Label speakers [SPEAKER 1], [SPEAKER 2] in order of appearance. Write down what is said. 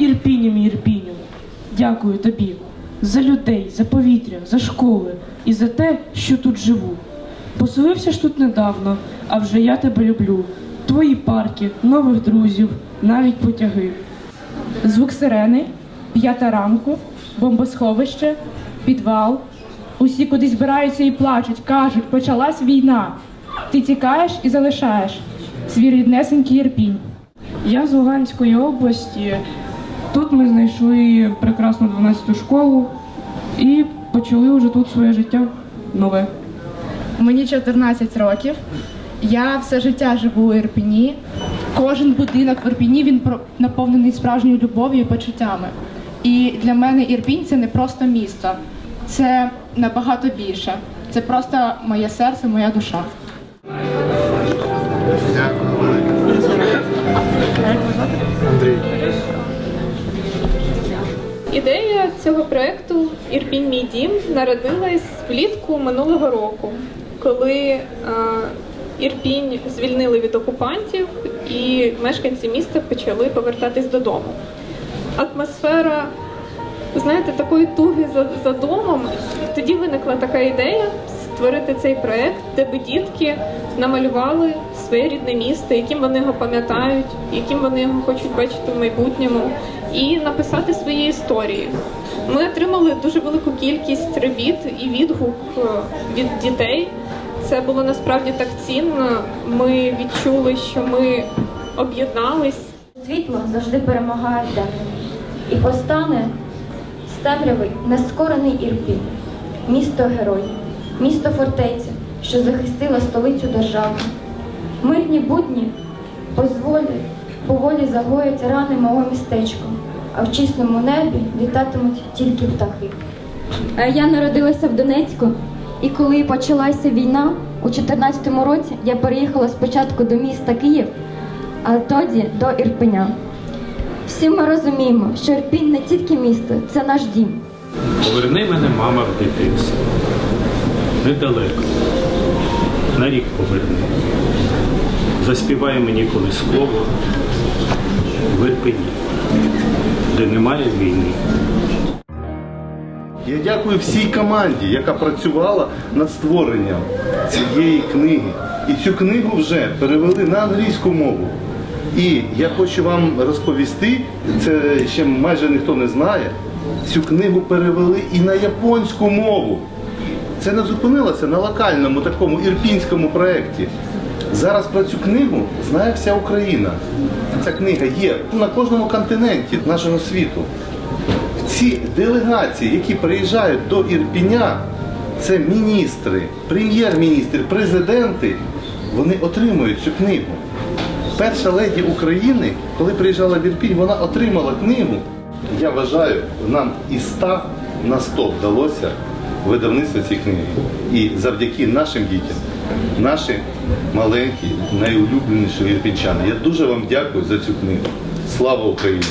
[SPEAKER 1] Ірпінім мій дякую тобі за людей, за повітря, за школи і за те, що тут живу. Поселився ж тут недавно, а вже я тебе люблю. Твої парки, нових друзів, навіть потяги.
[SPEAKER 2] Звук сирени, п'ята ранку, бомбосховище, підвал. Усі кудись збираються і плачуть, кажуть, почалась війна. Ти тікаєш і залишаєш свій ріднесенький Ірпінь.
[SPEAKER 1] Я з Луганської області, Тут ми знайшли прекрасну 12-ту школу і почали вже тут своє життя нове.
[SPEAKER 2] Мені 14 років. Я все життя живу у Ірпіні. Кожен будинок в Ірпіні він наповнений справжньою любов'ю і почуттями. І для мене Ірпінь це не просто місто, це набагато більше. Це просто моє серце, моя душа.
[SPEAKER 3] Ідея цього проекту Ірпінь мій дім народилась влітку минулого року, коли е, Ірпінь звільнили від окупантів і мешканці міста почали повертатись додому. Атмосфера, знаєте, такої туги за, за домом. Тоді виникла така ідея створити цей проект, де би дітки намалювали своє рідне місто, яким вони його пам'ятають, яким вони його хочуть бачити в майбутньому, і написати свої історії. Ми отримали дуже велику кількість робіт і відгук е, від дітей. Це було насправді так цінно. Ми відчули, що ми об'єднались.
[SPEAKER 4] Світло завжди перемагає темряву. І постане з нескорений Ірпінь, місто герой, місто фортеця, що захистила столицю держави. Мирні будні позволі, поволі загоять рани мого містечка, а в чистому небі літатимуть тільки птахи.
[SPEAKER 5] Е, Я народилася в Донецьку, і коли почалася війна у 2014 році, я переїхала спочатку до міста Київ, а тоді до Ірпеня. Всі ми розуміємо, що Ірпінь не тільки місто, це наш дім.
[SPEAKER 6] Поверни мене, мама, в дитинство. Недалеко. На рік поверни. Заспівай мені колись слово в Ірпені, де немає війни.
[SPEAKER 7] Я дякую всій команді, яка працювала над створенням цієї книги. І цю книгу вже перевели на англійську мову. І я хочу вам розповісти, це ще майже ніхто не знає. Цю книгу перевели і на японську мову. Це не зупинилося на локальному такому ірпінському проєкті. Зараз про цю книгу знає вся Україна. Ця книга є на кожному континенті нашого світу. Ці делегації, які приїжджають до Ірпіня, це міністри, прем'єр-міністри, президенти, вони отримують цю книгу. Перша леді України, коли приїжджала в Ірпінь, вона отримала книгу. Я вважаю, нам із 100 на 100 вдалося видавництво цієї книги. І завдяки нашим дітям, наші маленькі, найулюбленіші вірпінчани. Я дуже вам дякую за цю книгу. Слава Україні!